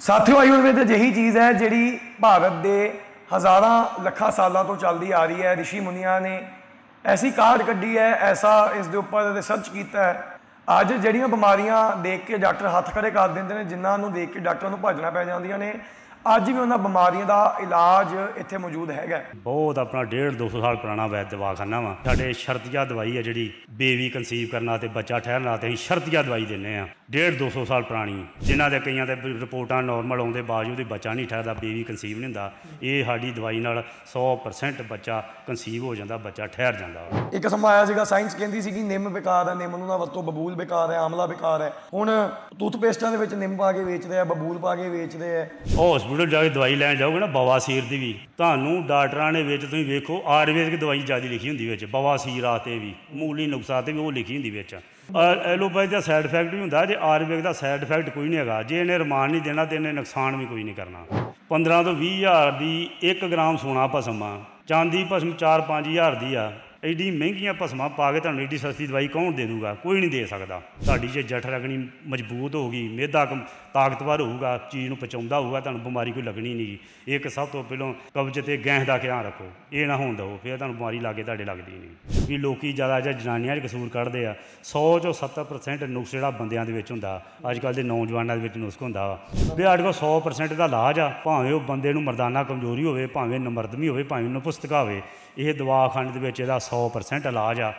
ਸਾਥੀਓ, ਆਯੁਰਵੇਦ ਅਜਿਹੀ ਚੀਜ਼ ਹੈ ਜਿਹੜੀ ਭਾਰਤ ਦੇ ਹਜ਼ਾਰਾਂ ਲੱਖਾਂ ਸਾਲਾਂ ਤੋਂ ਚੱਲਦੀ ਆ ਰਹੀ ਹੈ। ਰਿਸ਼ੀ ਮੁਨੀਆਂ ਨੇ ਐਸੀ ਕਾਢ ਕੱਢੀ ਹੈ, ਐਸਾ ਇਸ ਦੇ ਉੱਪਰ ਰਿਸਰਚ ਕੀਤਾ ਹੈ। ਅੱਜ ਜਿਹੜੀਆਂ ਬਿਮਾਰੀਆਂ ਦੇਖ ਕੇ ਡਾਕਟਰ ਹੱਥ ਖੜੇ ਕਰ ਦਿੰਦੇ ਨੇ, ਜਿਨ੍ਹਾਂ ਨੂੰ ਦੇਖ ਕੇ ਡਾਕਟਰਾਂ ਨੂੰ ਭੱਜਣਾ ਪੈ ਜਾਂਦੀਆਂ ਨੇ, ਅੱਜ ਵੀ ਉਹਨਾਂ ਬਿਮਾਰੀਆਂ ਦਾ ਇਲਾਜ ਇੱਥੇ ਮੌਜੂਦ ਹੈਗਾ ਬਹੁਤ ਆਪਣਾ 1.5 200 ਸਾਲ ਪੁਰਾਣਾ ਵੈਦ ਦਵਾਖਾਨਾ ਵਾ। ਸਾਡੇ ਸ਼ਰਤੀਆ ਦਵਾਈ ਹੈ ਜਿਹੜੀ ਬੇਬੀ ਕਨਸੀਵ ਕਰਨਾ ਤੇ ਬੱਚਾ ਠਹਿਰਨਾ ਤੇ ਅਸੀਂ ਸ਼ਰਤੀਆ ਦਵਾਈ ਦਿੰਨੇ ਆ। 1.5 200 ਸਾਲ ਪੁਰਾਣੀ ਜਿਨ੍ਹਾਂ ਦੇ ਕਈਆਂ ਦੇ ਰਿਪੋਰਟਾਂ ਨਾਰਮਲ ਆਉਣ ਦੇ ਬਾਵਜੂਦ ਵੀ ਬੱਚਾ ਨਹੀਂ ਠਹਿਰਦਾ ਬੇਬੀ ਕਨਸੀਵ ਨਹੀਂ ਹੁੰਦਾ ਇਹ ਸਾਡੀ ਦਵਾਈ ਨਾਲ 100% ਬੱਚਾ ਕਨਸੀਵ ਹੋ ਜਾਂਦਾ ਬੱਚਾ ਠਹਿਰ ਜਾਂਦਾ। ਇੱਕ ਸਮਾਂ ਆਇਆ ਸੀਗਾ ਸਾਇੰਸ ਕਹਿੰਦੀ ਸੀ ਕਿ ਨਿੰਮ ਬੇਕਾਰ ਹੈ ਨਿੰਮ ਨੂੰ ਨਾ ਵਰਤੋ ਬਬੂਲ ਬੇਕਾਰ ਹੈ ਆਮਲਾ ਬੇਕਾਰ ਹੈ। ਹੁਣ ਟੂਥਪੇਸਟਾਂ ਦੇ ਵਿੱਚ ਨਿੰਮ ਪਾ ਕੇ ਵੇਚਦੇ ਆ ਬਬੂਲ ਪਾ ਕੇ ਵੇਚਦੇ ਆ। ਹਸਪੀਟਲ ਜਾ ਕੇ ਦਵਾਈ ਲੈਣ ਜਾਓਗੇ ਨਾ ਬਵਾਸੀਰ ਦੀ ਵੀ। ਤੁਹਾਨੂੰ ਡਾਕਟਰਾਂ ਨੇ ਵਿੱਚ ਤੁਸੀਂ ਵੇਖੋ ਆਯੁਰਵੈਦਿਕ ਦਵਾਈ ਜ਼ਿਆਦਾ ਲਿਖੀ ਹੁੰਦੀ ਵਿੱਚ ਬਵਾਸੀਰ ਆ ਤੇ ਵੀ ਮੂਲੀ ਨੁਕਸਾ ਤੇ ਵੀ ਉਹ ਲਿਖੀ ਹੁੰਦੀ ਵਿੱਚ। ਐਲੋਪੈਥੀ ਦਾ ਸਾਈਡ ਇਫੈਕਟ ਵੀ ਹੁੰਦਾ, ਜੇ ਆਯੁਰਵੇਦ ਦਾ ਸਾਈਡ ਇਫੈਕਟ ਕੋਈ ਨਹੀਂ ਹੈਗਾ, ਜੇ ਇਹਨੇ ਰਮਾਨ ਨਹੀਂ ਦੇਣਾ ਤੇ ਇਹਨੇ ਨੁਕਸਾਨ ਵੀ ਕੋਈ ਨਹੀਂ ਕਰਨਾ। 15 ਤੋਂ 20 ਹਜ਼ਾਰ ਦੀ 1 ਗ੍ਰਾਮ ਸੋਨਾ ਭਸਮ ਆ ਚਾਂਦੀ ਭਸਮ 4-5 ਹਜ਼ਾਰ ਦੀ ਆ। ਐਡੀ ਮਹਿੰਗੀਆਂ ਭਸਮਾਂ ਪਾ ਕੇ ਤੁਹਾਨੂੰ ਐਡੀ ਸਸਤੀ ਦਵਾਈ ਕੌਣ ਦੇ ਦੂਗਾ? ਕੋਈ ਨਹੀਂ ਦੇ ਸਕਦਾ। ਤੁਹਾਡੀ ਜੇ ਜਠ ਰਗਣੀ ਮਜ਼ਬੂਤ ਹੋਊਗੀ ਮਿਹਦਾ ਕਮ- ਤਾਕਤਵਰ ਹੋਊਗਾ, ਚੀਜ਼ ਨੂੰ ਪਚਾਉਂਦਾ ਹੋਊਗਾ, ਤੁਹਾਨੂੰ ਬਿਮਾਰੀ ਕੋਈ ਲੱਗਣੀ ਨਹੀਂ ਇੱਕ ਸਭ ਤੋਂ ਪਹਿਲਾਂ ਕਬਜ਼ ਤੇ ਗੈਂਹ ਦਾ ਧਿਆਨ ਰੱਖੋ। ਇਹ ਨਾ ਹੋਣ ਦਿਓ, ਫਿਰ ਤੁਹਾਨੂੰ ਬਿਮਾਰੀ ਲਾਗੇ ਤੁਹਾਡੇ ਲੱਗਦੀ ਨਹੀਂ ਵੀ ਲੋਕੀ ਜ਼ਿਆਦਾ ਜਾਂ ਜਨਾਨੀਆਂ 'ਚ ਕਸੂਰ ਕੱਢਦੇ ਆ। 100 ਚੋਂ 70% ਨੁਕਸ ਜਿਹੜਾ ਬੰਦਿਆਂ ਦੇ ਵਿੱਚ ਹੁੰਦਾ। ਅੱਜ ਕੱਲ ਦੇ ਨੌਜਵਾਨਾਂ ਦੇ ਵਿੱਚ ਨੁਸਖ ਹੁੰਦਾ ਵਾ। ਵੀ ਸਾਡੇ ਕੋਲ 100% ਦਾ ਇਲਾਜ ਆ, ਭਾਵੇਂ ਉਹ ਬੰਦੇ ਨੂੰ ਮਰਦਾਨਾ ਕਮਜ਼ੋਰੀ ਹੋਵੇ, ਭਾਵੇਂ ਨਮਰਦਮੀ ਹੋਵੇ, ਭਾਵੇਂ ਉਹਨੂੰ ਪੁਸਤਕਾ ਹੋਵੇ। ਇਹ ਦਵਾਖਾਨੇ ਦੇ ਵਿੱਚ ਇਹਦਾ 100% ਇਲਾਜ ਆ।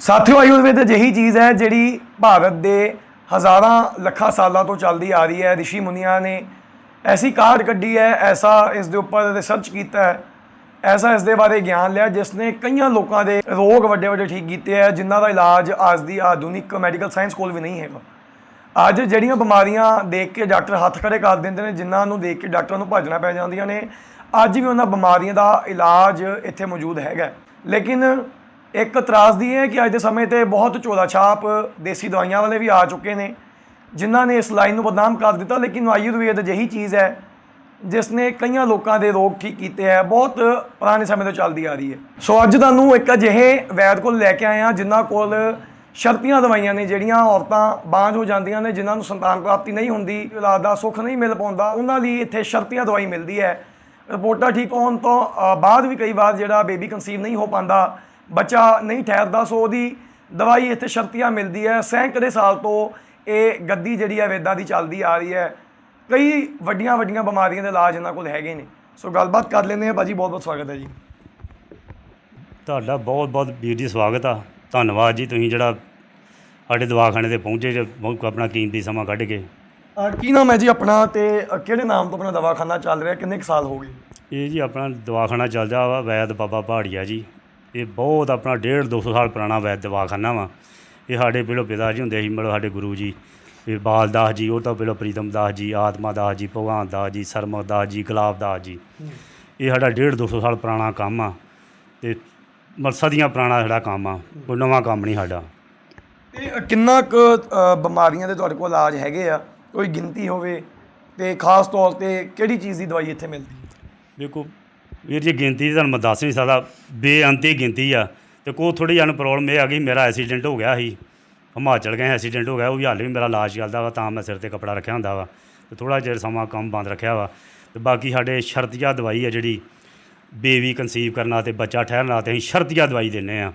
ਸਾਥੀਓ, ਆਯੁਰਵੇਦ ਅਜਿਹੀ ਚੀਜ਼ ਹੈ ਜਿਹੜੀ ਭਾਰਤ ਦੇ ਹਜ਼ਾਰਾਂ ਲੱਖਾਂ ਸਾਲਾਂ ਤੋਂ ਚੱਲਦੀ ਆ ਰਹੀ ਹੈ। ਰਿਸ਼ੀ ਮੁਨੀਆਂ ਨੇ ਐਸੀ ਕਾਢ ਕੱਢੀ ਹੈ, ਐਸਾ ਇਸ ਦੇ ਉੱਪਰ ਰਿਸਰਚ ਕੀਤਾ ਹੈ, ਐਸਾ ਇਸ ਦੇ ਬਾਰੇ ਗਿਆਨ ਲਿਆ ਜਿਸ ਨੇ ਕਈਆਂ ਲੋਕਾਂ ਦੇ ਰੋਗ ਵੱਡੇ ਵੱਡੇ ਠੀਕ ਕੀਤੇ ਹੈ, ਜਿਨ੍ਹਾਂ ਦਾ ਇਲਾਜ ਅੱਜ ਦੀ ਆਧੁਨਿਕ ਮੈਡੀਕਲ ਸਾਇੰਸ ਕੋਲ ਵੀ ਨਹੀਂ ਹੈਗਾ। ਅੱਜ ਜਿਹੜੀਆਂ ਬਿਮਾਰੀਆਂ ਦੇਖ ਕੇ ਡਾਕਟਰ ਹੱਥ ਖੜੇ ਕਰ ਦਿੰਦੇ ਨੇ, ਜਿਨ੍ਹਾਂ ਨੂੰ ਦੇਖ ਕੇ ਡਾਕਟਰਾਂ ਨੂੰ ਭੱਜਣਾ ਪੈ ਜਾਂਦੀਆਂ ਨੇ ਅੱਜ ਵੀ ਉਹਨਾਂ ਬਿਮਾਰੀਆਂ ਦਾ ਇਲਾਜ ਇੱਥੇ ਮੌਜੂਦ ਹੈਗਾ ਲੇਕਿਨ ਇੱਕ ਇਤਰਾਜ਼ ਦੀ ਹੈ ਕਿ ਅੱਜ ਦੇ ਸਮੇਂ ਤੇ ਬਹੁਤ ਝੋਲਾ ਛਾਪ ਦੇਸੀ ਦਵਾਈਆਂ ਵਾਲੇ ਵੀ ਆ ਚੁੱਕੇ ਨੇ, ਜਿਨ੍ਹਾਂ ਨੇ ਇਸ ਲਾਈਨ ਨੂੰ ਬਦਨਾਮ ਕਰ ਦਿੱਤਾ। ਲੇਕਿਨ ਆਯੁਰਵੇਦ ਅਜਿਹੀ ਚੀਜ਼ ਹੈ, ਜਿਸ ਨੇ ਕਈਆਂ ਲੋਕਾਂ ਦੇ ਰੋਗ ਠੀਕ ਕੀਤੇ ਹੈ, ਬਹੁਤ ਪੁਰਾਣੇ ਸਮੇਂ ਤੋਂ ਚੱਲਦੀ ਆ ਰਹੀ ਹੈ। ਸੋ ਅੱਜ ਤੁਹਾਨੂੰ ਇੱਕ ਅਜਿਹੇ ਵੈਦ ਕੋਲ ਲੈ ਕੇ ਆਏ ਹਾਂ ਜਿਨ੍ਹਾਂ ਕੋਲ ਸ਼ਰਤੀਆਂ ਦਵਾਈਆਂ ਨੇ, ਜਿਹੜੀਆਂ ਔਰਤਾਂ ਬਾਂਝ ਹੋ ਜਾਂਦੀਆਂ ਨੇ, ਜਿਨ੍ਹਾਂ ਨੂੰ ਸੰਤਾਨ ਪ੍ਰਾਪਤੀ ਨਹੀਂ ਹੁੰਦੀ, ਔਲਾਦ ਦਾ ਸੁੱਖ ਨਹੀਂ ਮਿਲ ਪਾਉਂਦਾ, ਉਹਨਾਂ ਲਈ ਇੱਥੇ ਸ਼ਰਤੀਆਂ ਦਵਾਈ ਮਿਲਦੀ ਹੈ। ਰਿਪੋਰਟਾਂ ਠੀਕ ਹੋਣ ਤੋਂ ਬਾਅਦ ਵੀ ਕਈ ਵਾਰ ਜਿਹੜਾ ਬੇਬੀ ਕਨਸੀਵ ਨਹੀਂ ਹੋ ਪਾਉਂਦਾ, ਬੱਚਾ ਨਹੀਂ ਠਹਿਰਦਾ, ਸੋ ਉਹਦੀ ਦਵਾਈ ਇੱਥੇ ਸ਼ਰਤੀਆਂ ਮਿਲਦੀ ਹੈ। ਸੈਂਕੜੇ ਸਾਲ ਤੋਂ ਇਹ ਗੱਦੀ ਜਿਹੜੀ ਹੈ ਵੇਦਾਂ ਦੀ ਚੱਲਦੀ ਆ ਰਹੀ ਹੈ। ਕਈ ਵੱਡੀਆਂ ਵੱਡੀਆਂ ਬਿਮਾਰੀਆਂ ਦੇ ਇਲਾਜ ਇਹਨਾਂ ਕੋਲ ਹੈਗੇ ਨੇ। ਸੋ ਗੱਲਬਾਤ ਕਰ ਲੈਂਦੇ ਆ ਭਾਜੀ ਬਹੁਤ ਬਹੁਤ ਸਵਾਗਤ ਹੈ ਜੀ। ਤੁਹਾਡਾ ਬਹੁਤ ਬਹੁਤ ਵੀਰ ਜੀ ਸਵਾਗਤ ਆ। ਧੰਨਵਾਦ ਜੀ ਤੁਸੀਂ ਜਿਹੜਾ ਸਾਡੇ ਦਵਾਖਾਨੇ ਤੇ ਪਹੁੰਚੇ, ਜੇ ਬਹੁਤ ਆਪਣਾ ਕੀਮਤੀ ਸਮਾਂ ਕੱਢ ਕੇ। ਕੀ ਨਾਮ ਹੈ ਜੀ ਆਪਣਾ ਤੇ ਕਿਹੜੇ ਨਾਮ ਤੋਂ ਆਪਣਾ ਦਵਾਖਾਨਾ ਚੱਲ ਰਿਹਾ? ਕਿੰਨੇ ਕੁ ਸਾਲ ਹੋ ਗਏ? ਇਹ ਜੀ ਆਪਣਾ ਦਵਾਖਾਨਾ ਚੱਲਦਾ ਵਾ ਵੈਦ ਬਾਬਾ ਪਹਾੜੀਆ ਜੀ। ਇਹ ਬਹੁਤ ਆਪਣਾ 1.5 200 ਸਾਲ ਪੁਰਾਣਾ ਵੈਦ ਦਵਾਖਾਨਾ ਵਾ। ਇਹ ਸਾਡੇ ਪਹਿਲੋਂ ਪਿਤਾ ਜੀ ਹੁੰਦੇ ਸੀ ਮਤਲਬ ਸਾਡੇ ਗੁਰੂ ਜੀ। ਇਹ ਬਾਲ ਦਾਸ ਜੀ ਉਹ ਤੋਂ ਪਹਿਲੋਂ ਪ੍ਰੀਤਮ ਦਾਸ ਜੀ ਆਤਮਾ ਦਾਸ ਜੀ ਭਗਵਾਨ ਦਾਸ ਜੀ ਸਰਮਕ ਦਾਸ ਜੀ ਗੁਲਾਬ ਦਾਸ ਜੀ। ਇਹ ਸਾਡਾ 1.5 200 ਸਾਲ ਪੁਰਾਣਾ ਕੰਮ ਆ। ਤੇ ਮਤਲਬ ਸਦੀਆਂ ਪੁਰਾਣਾ ਸਾਡਾ ਕੰਮ ਆ ਕੋਈ ਨਵਾਂ ਕੰਮ ਨਹੀਂ ਸਾਡਾ। ਤੇ ਕਿੰਨਾ ਕੁ ਬਿਮਾਰੀਆਂ ਦੇ ਤੁਹਾਡੇ ਕੋਲ ਇਲਾਜ ਹੈਗੇ ਆ? ਕੋਈ ਗਿਣਤੀ ਹੋਵੇ ਤੇ ਖਾਸ ਤੌਰ ਤੇ ਕਿਹੜੀ ਚੀਜ਼ ਦੀ ਦਵਾਈ ਇੱਥੇ ਮਿਲਦੀ? ਹੈ ਦੇਖੋ, ਵੀਰ ਜੀ, ਗਿਣਤੀ ਤਾਂ ਤੁਹਾਨੂੰ ਮੈਂ ਦੱਸ ਨਹੀਂ ਸਕਦਾ। ਬੇਅੰਤੀ ਗਿਣਤੀ ਆ। ਤੇ ਕੋ ਥੋੜੀ ਜਿਹੀ ਪ੍ਰੋਬਲਮ ਇਹ ਆ ਗਈ, ਮੇਰਾ ਐਕਸੀਡੈਂਟ ਹੋ ਗਿਆ ਸੀ। ਹਿਮਾਚਲ ਗਏ ਐਕਸੀਡੈਂਟ ਹੋ ਗਿਆ, ਉਹ ਵੀ ਹਾਲੇ ਵੀ ਮੇਰਾ ਇਲਾਜ ਚੱਲਦਾ ਵਾ, ਤਾਂ ਮੈਂ ਸਿਰ ਤੇ ਕੱਪੜਾ ਰੱਖਿਆ ਹੁੰਦਾ ਵਾ। ਤੇ ਥੋੜਾ ਜਿਹਾ ਸਮਾਂ ਕੰਮ ਬੰਦ ਰੱਖਿਆ ਵਾ। ਤੇ ਬਾਕੀ ਸਾਡੇ ਸ਼ਰਤੀਆ ਦਵਾਈ ਆ ਜਿਹੜੀ ਬੇਬੀ ਕਨਸੀਵ ਕਰਨਾ ਤੇ ਬੱਚਾ ਠਹਿਰਨਾ ਤੇ ਅਸੀਂ ਸ਼ਰਤੀਆ ਦਵਾਈ ਦਿੰਨੇ ਆ।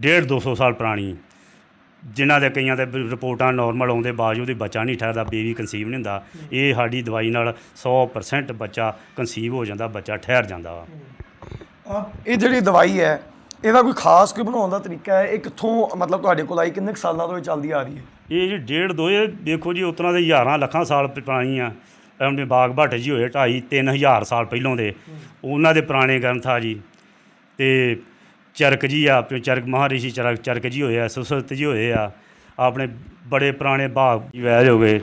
1.5 200 ਸਾਲ ਪੁਰਾਣੀ। ਜਿਨ੍ਹਾਂ ਦੇ ਕਈਆਂ ਦੇ ਰਿਪੋਰਟਾਂ ਨਾਰਮਲ ਆਉਣ ਦੇ ਬਾਵਜੂਦ ਵੀ ਬੱਚਾ ਨਹੀਂ ਠਹਿਰਦਾ ਬੇਬੀ ਕਨਸੀਵ ਨਹੀਂ ਹੁੰਦਾ। ਇਹ ਸਾਡੀ ਦਵਾਈ ਨਾਲ 100% ਬੱਚਾ ਕਨਸੀਵ ਹੋ ਜਾਂਦਾ ਬੱਚਾ ਠਹਿਰ ਜਾਂਦਾ ਵਾ। ਇਹ ਜਿਹੜੀ ਦਵਾਈ ਹੈ ਇਹਦਾ ਕੋਈ ਖਾਸ ਕੋਈ ਬਣਾਉਣ ਦਾ ਤਰੀਕਾ ਹੈ? ਇਹ ਕਿੱਥੋਂ ਮਤਲਬ ਤੁਹਾਡੇ ਕੋਲ ਆਈ ਕਿੰਨੇ ਸਾਲਾਂ ਤੋਂ ਇਹ ਚੱਲਦੀ ਆ ਰਹੀ ਹੈ? ਇਹ ਜੀ ਡੇਢ ਦੋ ਇਹ ਦੇਖੋ ਜੀ ਉਤਰਾਂ ਦੇ ਹਜ਼ਾਰਾਂ ਲੱਖਾਂ ਸਾਲ ਪੁਰਾਣੀ ਆ। ਆਪਣੇ ਬਾਗ ਭੱਟ ਜੀ ਹੋਏ ਢਾਈ ਤਿੰਨ ਹਜ਼ਾਰ ਸਾਲ ਪਹਿਲੋਂ ਦੇ। ਉਹਨਾਂ ਦੇ ਪੁਰਾਣੇ ਗ੍ਰੰਥ ਆ ਜੀ। ਤੇ ਚਰਕ ਜੀ ਆ ਚਰਕ ਮਹਾਰਿਸ਼ੀ ਚਰਕ ਚਰਕ ਜੀ ਹੋਏ ਆ ਸੁਸਤ ਜੀ ਹੋਏ ਆ ਆਪਣੇ ਬੜੇ ਪੁਰਾਣੇ ਬਾਗ ਵੈਦ ਹੋ ਗਏ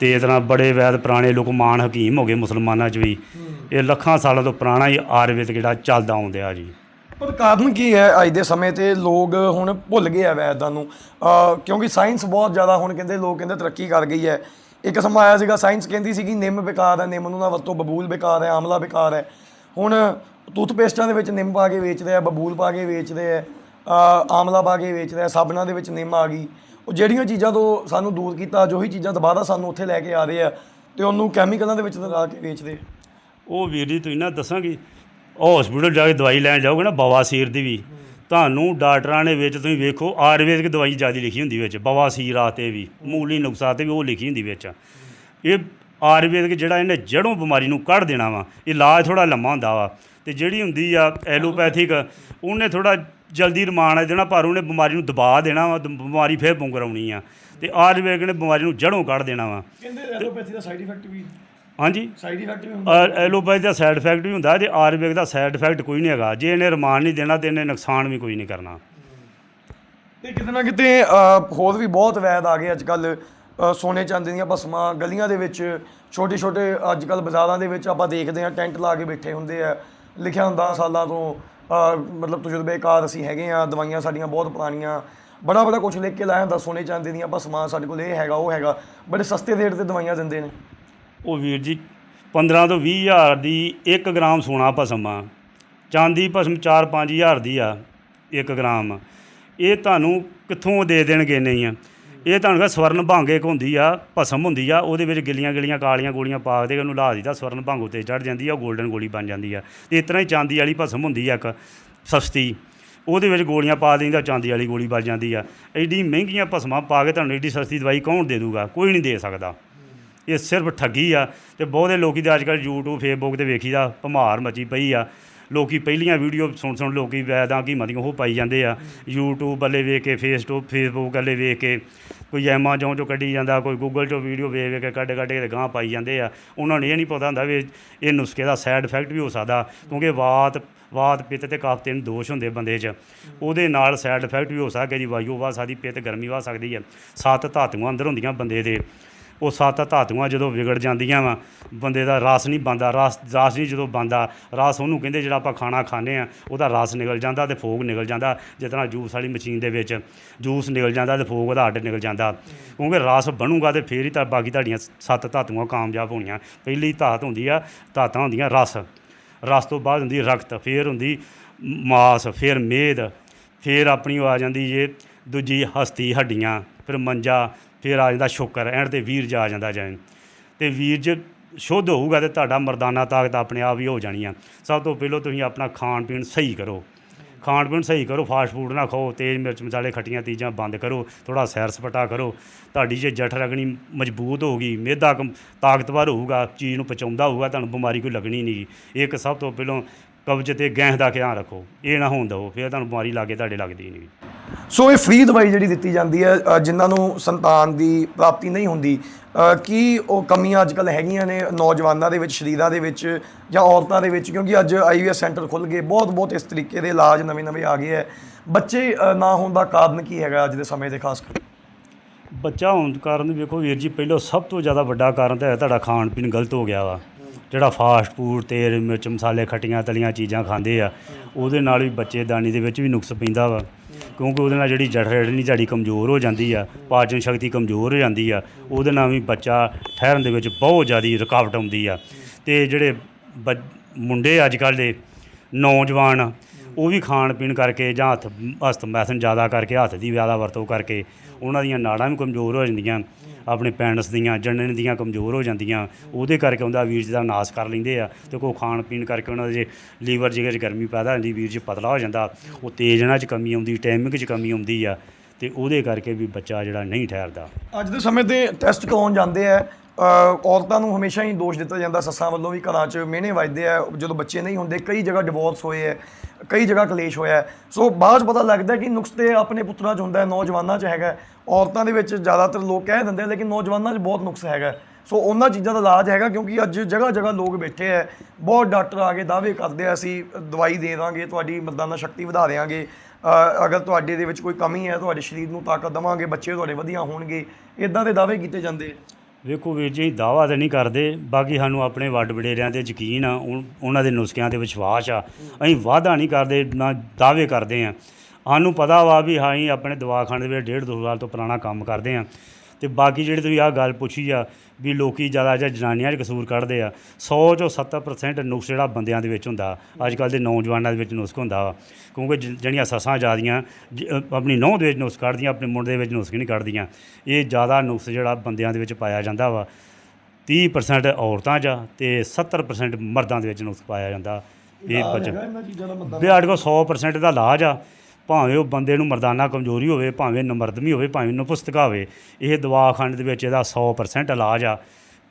ਤੇ ਇਸ ਤਰ੍ਹਾਂ ਬੜੇ ਵੈਦ ਪੁਰਾਣੇ ਲੋਕਮਾਨ ਹਕੀਮ ਹੋ ਗਏ ਮੁਸਲਮਾਨਾਂ 'ਚ ਵੀ। ਇਹ ਲੱਖਾਂ ਸਾਲਾਂ ਤੋਂ ਪੁਰਾਣਾ ਹੀ ਆਯੁਰਵੇਦ ਜਿਹੜਾ ਚੱਲਦਾ ਆਉਂਦਿਆ ਜੀ। ਪਰ ਕਾਰਨ ਕੀ ਹੈ ਅੱਜ ਦੇ ਸਮੇਂ ਤੇ ਲੋਕ ਹੁਣ ਭੁੱਲ ਗਏ ਆ ਵੈਦਾਂ ਨੂੰ? ਕਿਉਂਕਿ ਸਾਇੰਸ ਬਹੁਤ ਜ਼ਿਆਦਾ ਹੁਣ ਕਹਿੰਦੇ ਲੋਕ ਕਹਿੰਦੇ ਤਰੱਕੀ ਕਰ ਗਈ ਹੈ। ਇੱਕ ਸਮਾਂ ਆਇਆ ਸੀਗਾ ਸਾਇੰਸ ਕਹਿੰਦੀ ਸੀ ਕਿ ਨਿੰਮ ਬੇਕਾਰ ਹੈ ਨਿੰਮ ਨੂੰ ਨਾ ਵਰਤੋ ਬਬੂਲ ਬੇਕਾਰ ਹੈ ਆਮਲਾ ਬੇਕਾਰ ਹੈ। ਹੁਣ ਟੂਥਪੇਸਟਾਂ ਦੇ ਵਿੱਚ ਨਿੰਮ ਪਾ ਕੇ ਵੇਚਦੇ ਆ, ਬਬੂਲ ਪਾ ਕੇ ਵੇਚਦੇ ਆ ਆਮਲਾ ਪਾ ਕੇ ਵੇਚਦੇ ਆ, ਸਾਬਣਾਂ ਦੇ ਵਿੱਚ ਨਿੰਮ ਆ ਗਈ। ਉਹ ਜਿਹੜੀਆਂ ਚੀਜ਼ਾਂ ਤੋਂ ਸਾਨੂੰ ਦੂਰ ਕੀਤਾ, ਜੋ ਹੀ ਚੀਜ਼ਾਂ ਦੁਬਾਰਾ ਸਾਨੂੰ ਉੱਥੇ ਲੈ ਕੇ ਆ ਰਹੇ ਆ ਤੇ ਉਹਨੂੰ ਕੈਮੀਕਲਾਂ ਦੇ ਵਿੱਚ ਲਗਾ ਕੇ ਵੇਚਦੇ ਉਹ ਵੀਰ ਜੀ, ਤੁਸੀਂ ਨਾ ਦੱਸਾਂਗੇ ਹਸਪੀਟਲ ਜਾ ਕੇ ਦਵਾਈ ਲੈਣ ਜਾਓਗੇ ਨਾ ਬਵਾਸੀਰ ਦੀ ਵੀ। ਤੁਹਾਨੂੰ ਡਾਕਟਰਾਂ ਨੇ ਵਿੱਚ ਤੁਸੀਂ ਵੇਖੋ, ਆਯੁਰਵੇਦਿਕ ਦਵਾਈ ਜ਼ਿਆਦਾ ਲਿਖੀ ਹੁੰਦੀ ਵਿੱਚ ਬਵਾਸੀਰ ਆਤੇ ਵੀ, ਮੂਲੀ ਨੁਕਸਾ ਤੇ ਵੀ ਉਹ ਲਿਖੀ ਹੁੰਦੀ ਵਿੱਚ। ਇਹ ਆਯੁਰਵੇਦਿਕ ਜਿਹੜਾ ਇਹਨੇ ਜੜੋਂ ਬਿਮਾਰੀ ਨੂੰ ਕੱਢ ਦੇਣਾ ਵਾ ਇਲਾਜ ਥੋੜਾ ਲੰਮਾ ਹੁੰਦਾ ਵਾ। ਤੇ ਜਿਹੜੀ ਹੁੰਦੀ ਆ ਐਲੋਪੈਥਿਕ ਉਹਨੇ ਥੋੜਾ ਜਲਦੀ ਰਮਾਨ ਦੇਣਾ ਪਰ ਉਹਨੇ ਬਿਮਾਰੀ ਨੂੰ ਦਬਾ ਦੇਣਾ ਵਾ ਬਿਮਾਰੀ ਫੇਰ ਪੁੰਗਰ ਆਉਣੀ ਆ। ਤੇ ਆਯੁਰਵੈਦਿਕ ਨੇ ਬਿਮਾਰੀ ਨੂੰ ਜੜੋਂ ਕੱਢ ਦੇਣਾ ਵਾ। ਕਹਿੰਦੇ ਐਲੋਪੈਥੀ ਦਾ ਸਾਈਡ ਇਫੈਕਟ ਵੀ ਹਾਂਜੀ? ਸਾਈਡ ਇਫੈਕਟ ਵੀ ਔਰ ਐਲੋਪੈਥੀ ਦਾ ਸਾਈਡ ਇਫੈਕਟ ਵੀ ਹੁੰਦਾ ਤੇ ਆਯੁਰਵੈਦਿਕ ਦਾ ਸਾਈਡ ਇਫੈਕਟ ਕੋਈ ਨਹੀਂ ਹੈਗਾ। ਜੇ ਇਹਨੇ ਰਮਾਨ ਨਹੀਂ ਦੇਣਾ ਤੇ ਇਹਨੇ ਨੁਕਸਾਨ ਵੀ ਕੋਈ ਨਹੀਂ ਕਰਨਾ। ਤੇ ਕਿਤੇ ਨਾ ਕਿਤੇ ਹੋਰ ਵੀ ਬਹੁਤ ਵੈਦ ਆ ਗਏ ਅੱਜ ਕੱਲ ਸੋਨੇ ਚਾਂਦੀ ਦੀਆਂ ਭਸਮਾਂ ਗਲੀਆਂ ਦੇ ਵਿੱਚ ਛੋਟੇ ਛੋਟੇ ਅੱਜ ਕੱਲ ਬਾਜ਼ਾਰਾਂ ਦੇ ਵਿੱਚ ਆਪਾਂ ਦੇਖਦੇ ਹਾਂ ਟੈਂਟ ਲਾ ਕੇ ਬੈਠੇ ਹੁੰਦੇ ਆ। ਲਿਖਿਆ ਹੁੰਦਾ ਸਾਲਾਂ ਤੋਂ। ਅ, ਮਤਲਬ ਤਜਰਬੇਕਾਰ ਅਸੀਂ ਹੈਗੇ ਆ ਦਵਾਈਆਂ ਸਾਡੀਆਂ ਬਹੁਤ ਪੁਰਾਣੀਆਂ। ਬੜਾ ਬੜਾ ਕੁਝ ਲਿਖ ਕੇ ਲਾਇਆ ਹੁੰਦਾ ਸੋਨੇ ਚਾਂਦੀ ਦੀਆਂ ਭਸਮਾਂ ਸਾਡੇ ਕੋਲ ਇਹ ਹੈਗਾ ਉਹ ਹੈਗਾ। ਬੜੇ ਸਸਤੇ ਰੇਟ ਤੇ ਦਵਾਈਆਂ ਦਿੰਦੇ ਨੇ। ਉਹ ਵੀਰ ਜੀ 15 ਤੋਂ 20 ਹਜ਼ਾਰ ਦੀ 1 ਗ੍ਰਾਮ ਸੋਨਾ ਭਸਮ ਆ। ਚਾਂਦੀ ਭਸਮ 4-5 ਹਜ਼ਾਰ ਦੀ ਆ 1 ਗ੍ਰਾਮ। ਇਹ ਤੁਹਾਨੂੰ ਕਿੱਥੋਂ ਦੇ ਦੇਣਗੇ ਨਹੀਂ ਆ? ਇਹ ਤੁਹਾਨੂੰ ਕਹ ਸਵਰਨ ਭੰਗ ਇੱਕ ਹੁੰਦੀ ਆ, ਭਸਮ ਹੁੰਦੀ ਆ, ਉਹਦੇ ਵਿੱਚ ਗਿੱਲੀਆਂ ਗਿੱਲੀਆਂ ਕਾਲੀਆਂ ਗੋਲੀਆਂ ਪਾ ਕੇ ਉਹਨੂੰ ਲਾ ਦਿੱਤਾ, ਸਵਰਨ ਭੰਗ ਉੱਤੇ ਚੜ ਜਾਂਦੀ ਆ, ਉਹ 골ਡਨ ਗੋਲੀ ਬਣ ਜਾਂਦੀ ਆ। ਤੇ ਇਸ ਤਰ੍ਹਾਂ ਹੀ ਚਾਂਦੀ ਵਾਲੀ ਭਸਮ ਹੁੰਦੀ ਆ ਇੱਕ ਸਸਤੀ, ਉਹਦੇ ਵਿੱਚ ਗੋਲੀਆਂ ਪਾ ਦਿੰਦਾ, ਚਾਂਦੀ ਵਾਲੀ ਗੋਲੀ ਬਣ ਜਾਂਦੀ ਆ। ਐਡੀ ਮਹਿੰਗੀਆਂ ਭਸਮਾਂ ਪਾ ਕੇ ਤੁਹਾਨੂੰ ਐਡੀ ਸਸਤੀ ਦਵਾਈ ਕੌਣ ਦੇ ਦੂਗਾ? ਕੋਈ ਨਹੀਂ ਦੇ ਸਕਦਾ। ਇਹ ਸਿਰਫ ਠੱਗੀ ਆ ਤੇ ਬਹੁਤੇ ਲੋਕੀ ਤੇ ਅੱਜ ਕੱਲ੍ਹ YouTube, Facebook ਤੇ ਵੇਖੀਦਾ, ਭਮਾਰ ਮਚੀ ਪਈ ਆ। ਲੋਕੀ ਪਹਿਲੀਆਂ ਵੀਡੀਓ ਸੁਣ ਸੁਣ ਲੋਕੀ ਵੈਦਾਂ ਕੀ ਮਦੀਆਂ ਉਹ ਪਾਈ ਜਾਂਦੇ ਆ। YouTube ਵੱਲੇ ਵੇਖ ਕੇ ਫੇਸਬੁੱਕ ਫੇਸਬੁੱਕ ਵਾਲੇ ਵੇਖ ਕੇ, ਕੋਈ ਐਮਾਜ਼ੋਨ ਚੋਂ ਕੱਢੀ ਜਾਂਦਾ, ਕੋਈ ਗੂਗਲ ਚੋਂ ਵੀਡੀਓ ਵੇਖ ਵੇਖ ਕੇ ਕੱਢ ਕੱਢ ਕੇ ਤੇ ਗਾਂ ਪਾਈ ਜਾਂਦੇ ਆ। ਉਹਨਾਂ ਨੂੰ ਇਹ ਨਹੀਂ ਪਤਾ ਹੁੰਦਾ ਵੀ ਇਹ ਨੁਸਖੇ ਦਾ ਸਾਈਡ ਇਫੈਕਟ ਵੀ ਹੋ ਸਕਦਾ, ਕਿਉਂਕਿ ਵਾਤ ਵਾਤ, ਪਿੱਤ ਤੇ ਕਫ ਤਿੰਨ ਦੋਸ਼ ਹੁੰਦੇ ਬੰਦੇ 'ਚ। ਉਹਦੇ ਨਾਲ ਸਾਈਡ ਇਫੈਕਟ ਵੀ ਹੋ ਸਕਦਾ ਜੀ ਵਾਯੂ ਵਾ ਸਕਦੀ, ਪਿੱਤ ਗਰਮੀ ਵਾ ਸਕਦੀ ਹੈ ਸੱਤ ਧਾਤੂਆਂ ਅੰਦਰ ਹੁੰਦੀਆਂ ਬੰਦੇ ਦੇ। ਉਹ ਸੱਤ ਧਾਤੂਆਂ ਜਦੋਂ ਵਿਗੜ ਜਾਂਦੀਆਂ ਵਾ, ਬੰਦੇ ਦਾ ਰਸ ਨਹੀਂ ਬੰਦਾ ਰਸ ਰਸ ਨਹੀਂ ਜਦੋਂ ਬੰਦਾ ਰਸ ਉਹਨੂੰ ਕਹਿੰਦੇ ਜਿਹੜਾ ਆਪਾਂ ਖਾਣਾ ਖਾਂਦੇ ਆ ਉਹਦਾ ਰਸ ਨਿਕਲ ਜਾਂਦਾ ਤੇ ਫੋਗ ਨਿਕਲ ਜਾਂਦਾ, ਜਿਸ ਤਰ੍ਹਾਂ ਜੂਸ ਵਾਲੀ ਮਸ਼ੀਨ ਦੇ ਵਿੱਚ ਜੂਸ ਨਿਕਲ ਜਾਂਦਾ ਤੇ ਫੋਗ ਉਹਦਾ ਅੱਡ ਨਿਕਲ ਜਾਂਦਾ। ਕਿਉਂਕਿ ਰਸ ਬਣੂਗਾ ਤੇ ਫੇਰ ਹੀ ਤਾਂ ਬਾਕੀ ਤੁਹਾਡੀਆਂ ਸੱਤ ਧਾਤੂਆਂ ਕਾਮਯਾਬ ਹੋਣੀਆਂ। ਪਹਿਲੀ ਧਾਤ ਹੁੰਦੀ ਆ, ਧਾਤਾਂ ਹੁੰਦੀਆਂ ਰਸ। ਰਸ ਤੋਂ ਬਾਅਦ ਹੁੰਦੀ ਰਕਤ, ਫੇਰ ਹੁੰਦੀ ਮਾਸ, ਫਿਰ ਮੇਦ, ਫਿਰ ਆਪਣੀ ਉਹ ਆ ਜਾਂਦੀ ਜੇ ਦੂਜੀ ਹਸਤੀ ਹੱਡੀਆਂ, ਫਿਰ ਮੰਜਾ ਫਿਰ ਆ ਜਾਂਦਾ ਸ਼ੁਕਰ ਐਂਡ ਤੇ ਵੀਰਜ ਆ ਜਾਂਦਾ ਜੈਨ ਤੇ ਵੀਰਜ ਸ਼ੁੱਧ ਹੋਊਗਾ ਤੇ ਤੁਹਾਡਾ ਮਰਦਾਨਾ ਤਾਕਤ ਆਪਣੇ ਆਪ ਹੀ ਹੋ ਜਾਣੀ ਆ ਸਭ ਤੋਂ ਪਹਿਲਾਂ ਤੁਸੀਂ ਆਪਣਾ ਖਾਣ ਪੀਣ ਸਹੀ ਕਰੋ। ਖਾਣ ਪੀਣ ਸਹੀ ਕਰੋ, ਫਾਸਟ ਫੂਡ ਨਾ ਖਾਓ, ਤੇਜ਼ ਮਿਰਚ ਮਸਾਲੇ ਖੱਟੀਆਂ ਚੀਜ਼ਾਂ ਬੰਦ ਕਰੋ ਥੋੜਾ ਸੈਰ ਸਪਾਟਾ ਕਰੋ। ਤੁਹਾਡੀ ਜੇ ਜਠ ਰਗਣੀ ਮਜ਼ਬੂਤ ਹੋਊਗੀ ਮਿਹਦਾ ਕਮ- ਤਾਕਤਵਰ ਹੋਊਗਾ, ਚੀਜ਼ ਨੂੰ ਪਚਾਉਂਦਾ ਹੋਊਗਾ, ਤੁਹਾਨੂੰ ਬਿਮਾਰੀ ਕੋਈ ਲੱਗਣੀ ਨਹੀਂ ਇੱਕ ਸਭ ਤੋਂ ਪਹਿਲਾਂ ਕਬਜ਼ ਤੇ ਗੈਂਹ ਦਾ ਖਿਆਲ ਰੱਖੋ, ਇਹ ਨਾ ਹੋਣ ਦਿਓ, ਫਿਰ ਤੁਹਾਨੂੰ ਬਿਮਾਰੀ ਲਾਗੇ ਤੁਹਾਡੇ ਲੱਗਦੀ ਨਹੀਂ ਸੋ ਇਹ ਫ੍ਰੀ ਦਵਾਈ ਜਿਹੜੀ ਦਿੱਤੀ ਜਾਂਦੀ ਹੈ ਅ, ਜਿਨ੍ਹਾਂ ਨੂੰ ਸੰਤਾਨ ਦੀ ਪ੍ਰਾਪਤੀ ਨਹੀਂ ਹੁੰਦੀ ਅ, ਕੀ ਉਹ ਕਮੀਆਂ ਅੱਜ ਕੱਲ ਹੈਗੀਆਂ ਨੇ ਨੌਜਵਾਨਾਂ ਦੇ ਵਿੱਚ ਸ਼ਰੀਰਾਂ ਦੇ ਵਿੱਚ ਜਾਂ ਔਰਤਾਂ ਦੇ ਵਿੱਚ? ਕਿਉਂਕਿ ਅੱਜ ਆਈਵੀਐਸ ਸੈਂਟਰ ਖੁੱਲ ਗਏ ਬਹੁਤ ਬਹੁਤ ਇਸ ਤਰੀਕੇ ਦੇ ਇਲਾਜ ਨਵੇਂ-ਨਵੇਂ ਆ ਗਏ ਹੈ। ਬੱਚੇ ਅ, ਨਾ ਹੋਣ ਦਾ ਕਾਰਨ ਕੀ ਹੈਗਾ ਅੱਜ ਦੇ ਸਮੇਂ ਦੇ ਖਾਸ ਕਰ ਬੱਚਾ ਹੋਣ ਕਾਰਨ ਵੇਖੋ ਵੀਰ ਜੀ ਪਹਿਲਾਂ ਸਭ ਤੋਂ ਜ਼ਿਆਦਾ ਵੱਡਾ ਕਾਰਨ ਤਾਂ ਹੈ ਤੁਹਾਡਾ ਖਾਣ ਪੀਣ ਗਲਤ ਹੋ ਗਿਆ ਵਾ। ਜਿਹੜਾ ਫਾਸਟ ਫੂਡ ਤੇਲ ਮਿਰਚ ਮਸਾਲੇ ਖੱਟੀਆਂ ਤਲੀਆਂ ਚੀਜ਼ਾਂ ਖਾਂਦੇ ਆ ਉਹਦੇ ਨਾਲ ਵੀ ਬੱਚੇ ਦਾਨੀ ਦੇ ਵਿੱਚ ਵੀ ਨੁਕਸ ਪੈਂਦਾ ਵਾ। ਕਿਉਂਕਿ ਉਹਦੇ ਨਾਲ ਜਿਹੜੀ ਜਠ ਰੜਨੀ ਕਮਜ਼ੋਰ ਹੋ ਜਾਂਦੀ ਆ, ਪਾਚਨ ਸ਼ਕਤੀ ਕਮਜ਼ੋਰ ਹੋ ਜਾਂਦੀ ਆ, ਉਹਦੇ ਨਾਲ ਵੀ ਬੱਚਾ ਠਹਿਰਨ ਦੇ ਵਿੱਚ ਬਹੁਤ ਜ਼ਿਆਦਾ ਰੁਕਾਵਟ ਆਉਂਦੀ ਆ। ਤੇ ਜਿਹੜੇ ਬੱਚ- ਮੁੰਡੇ ਅੱਜ ਕੱਲ੍ਹ ਦੇ ਨੌਜਵਾਨ ਉਹ ਵੀ ਖਾਣ ਪੀਣ ਕਰਕੇ ਜਾਂ ਹੱਥ ਹਸਤ ਮੈਸਨ ਜ਼ਿਆਦਾ ਕਰਕੇ, ਹੱਥ ਦੀ ਜ਼ਿਆਦਾ ਵਰਤੋਂ ਕਰਕੇ ਉਹਨਾਂ ਦੀਆਂ ਨਾੜਾਂ ਵੀ ਕਮਜ਼ੋਰ ਹੋ ਜਾਂਦੀਆਂ, ਆਪਣੇ ਪੈਨਸ ਦੀਆਂ, ਜਣਨ ਦੀਆਂ ਕਮਜ਼ੋਰ ਹੋ ਜਾਂਦੀਆਂ, ਉਹਦੇ ਕਰਕੇ ਉਹਦਾ ਵੀਰਜ ਦਾ ਨਾਸ ਕਰ ਲੈਂਦੇ ਆ ਤੇ ਕੋ ਖਾਣ ਪੀਣ ਕਰਕੇ ਉਹਨਾਂ ਦੇ ਜੇ ਲੀਵਰ ਜਿਗਰ ਗਰਮੀ ਪੈਦਾ ਹੁੰਦੀ ਵੀਰਜ ਪਤਲਾ ਹੋ ਜਾਂਦਾ, ਉਹ ਤੇਜ਼ਣਾ 'ਚ ਕਮੀ ਆਉਂਦੀ ਟਾਈਮਿੰਗ 'ਚ ਕਮੀ ਆਉਂਦੀ ਆ। ਤੇ ਉਹਦੇ ਕਰਕੇ ਵੀ ਬੱਚਾ ਜਿਹੜਾ ਨਹੀਂ ਠਹਿਰਦਾ। ਅੱਜ ਦੇ ਸਮੇਂ ਤੇ ਟੈਸਟ ਕਰਾਉਣ ਜਾਂਦੇ ਆ ਔਰਤਾਂ ਨੂੰ ਹਮੇਸ਼ਾ ਹੀ ਦੋਸ਼ ਦਿੱਤਾ ਜਾਂਦਾ, ਸੱਸਾਂ ਵੱਲੋਂ ਵੀ ਘਰਾਂ 'ਚ ਮਿਹਨੇ ਵੱਜਦੇ ਆ, ਜਦੋਂ ਬੱਚੇ ਨਹੀਂ ਹੁੰਦੇ, ਕਈ ਜਗ੍ਹਾ ਡਿਵੋਰਸ ਹੋਏ ਆ, ਕਈ ਜਗ੍ਹਾ ਕਲੇਸ਼ ਹੋਇਆ। ਸੋ ਬਾਅਦ 'ਚ ਪਤਾ ਲੱਗਦਾ ਕਿ ਨੁਕਸ ਤੇ ਆਪਣੇ ਪੁੱਤਰਾਂ 'ਚ ਹੁੰਦਾ ਹੈ ਨੌਜਵਾਨਾਂ 'ਚ ਹੈਗਾ। ਔਰਤਾਂ ਦੇ ਵਿੱਚ ਜ਼ਿਆਦਾਤਰ ਲੋਕ ਕਹਿ ਦਿੰਦੇ ਲੇਕਿਨ ਨੌਜਵਾਨਾਂ 'ਚ ਬਹੁਤ ਨੁਕਸ ਹੈਗਾ। ਸੋ ਉਹਨਾਂ ਚੀਜ਼ਾਂ ਦਾ ਇਲਾਜ ਹੈਗਾ ਕਿਉਂਕਿ ਅੱਜ ਜਗ੍ਹਾ ਜਗ੍ਹਾ ਲੋਕ ਬੈਠੇ ਆ ਬਹੁਤ ਡਾਕਟਰ ਆ ਕੇ ਦਾਅਵੇ ਕਰਦੇ ਆ, ਅਸੀਂ ਦਵਾਈ ਦੇ ਦਾਂਗੇ, ਤੁਹਾਡੀ ਮਰਦਾਨਾ ਸ਼ਕਤੀ ਵਧਾ ਦੇਵਾਂਗੇ ਅਗਰ ਤੁਹਾਡੇ ਦੇ ਵਿੱਚ ਕੋਈ ਕਮੀ ਹੈ ਤੁਹਾਡੇ ਸਰੀਰ ਨੂੰ ਤਾਕਤ ਦੇਵਾਂਗੇ, ਬੱਚੇ ਤੁਹਾਡੇ ਵਧੀਆ ਹੋਣਗੇ ਇਦਾਂ ਦੇ ਦਾਅਵੇ ਕੀਤੇ ਜਾਂਦੇ ਆ ਵੇਖੋ ਵੀਰ ਜੀ ਦਾਵਾ ਤਾਂ ਨਹੀਂ ਕਰਦੇ, ਬਾਕੀ ਸਾਨੂੰ ਆਪਣੇ ਵੱਡ ਵਡੇਰਿਆਂ ਤੇ ਯਕੀਨ ਆ, ਉਨ- ਉਹਨਾਂ ਦੇ ਨੁਸਖਿਆਂ ਤੇ ਵਿਸ਼ਵਾਸ ਆ। ਅਸੀਂ ਵਾਅਦਾ ਨਹੀਂ ਕਰਦੇ, ਨਾ ਦਾਅਵੇ ਕਰਦੇ ਆ। ਸਾਨੂੰ ਪਤਾ ਵਾ ਵੀ ਹਾਂ ਅਸੀਂ ਆਪਣੇ ਦਵਾਖਾਨੇ ਦੇ ਵਿੱਚ ਡੇਢ ਦੋ ਸਾਲ ਤੋਂ ਪੁਰਾਣਾ ਕੰਮ ਕਰਦੇ ਆ। ਤੇ ਬਾਕੀ ਜਿਹੜੀ ਤੁਸੀਂ ਆਹ ਗੱਲ ਪੁੱਛੀ ਆ ਵੀ ਲੋਕੀ ਜ਼ਿਆਦਾ ਜਾਂ ਜਨਾਨੀਆਂ 'ਚ ਕਸੂਰ ਕੱਢਦੇ ਆ 100 ਚੋਂ 70% ਨੁਕਸ ਜਿਹੜਾ ਬੰਦਿਆਂ ਦੇ ਵਿੱਚ ਹੁੰਦਾ ਅੱਜ ਕੱਲ੍ਹ ਦੇ ਨੌਜਵਾਨਾਂ ਦੇ ਵਿੱਚ ਨੁਸਖ ਹੁੰਦਾ ਵਾ। ਕਿਉਂਕਿ ਜਿਹੜੀਆਂ ਸੱਸਾਂ ਜਿਆਦੀਆਂ ਆਪਣੀ ਨੌਂ ਦੇ ਵਿੱਚ ਨੁਸਖ ਕੱਢਦੀਆਂ ਆਪਣੇ ਮੁੰਡੇ ਦੇ ਵਿੱਚ ਨੁਸਖ ਨਹੀਂ ਕੱਢਦੀਆਂ। ਇਹ ਜ਼ਿਆਦਾ ਨੁਕਸ ਜਿਹੜਾ ਬੰਦਿਆਂ ਦੇ ਵਿੱਚ ਪਾਇਆ ਜਾਂਦਾ ਵਾ। 30% ਔਰਤਾਂ 'ਚ ਤੇ 70% ਮਰਦਾਂ ਦੇ ਵਿੱਚ ਨੁਕਸ ਪਾਇਆ ਜਾਂਦਾ। ਇਹ ਬੱਚ ਇਹਨਾਂ ਚੀਜ਼ਾਂ ਦਾ ਮਤਲਬ ਵੀ ਸਾਡੇ ਕੋਲ 100% ਦਾ ਇਲਾਜ ਆ। ਭਾਵੇਂ ਉਹ ਬੰਦੇ ਨੂੰ ਮਰਦਾਨਾ ਕਮਜ਼ੋਰੀ ਹੋਵੇ, ਭਾਵੇਂ ਨਮਰਦਮੀ ਹੋਵੇ, ਭਾਵੇਂ ਨਪੁਸਤਕਾ ਹੋਵੇ ਇਹ ਦਵਾਖਾਨੇ ਦੇ ਵਿੱਚ ਇਹਦਾ 100% ਇਲਾਜ ਆ।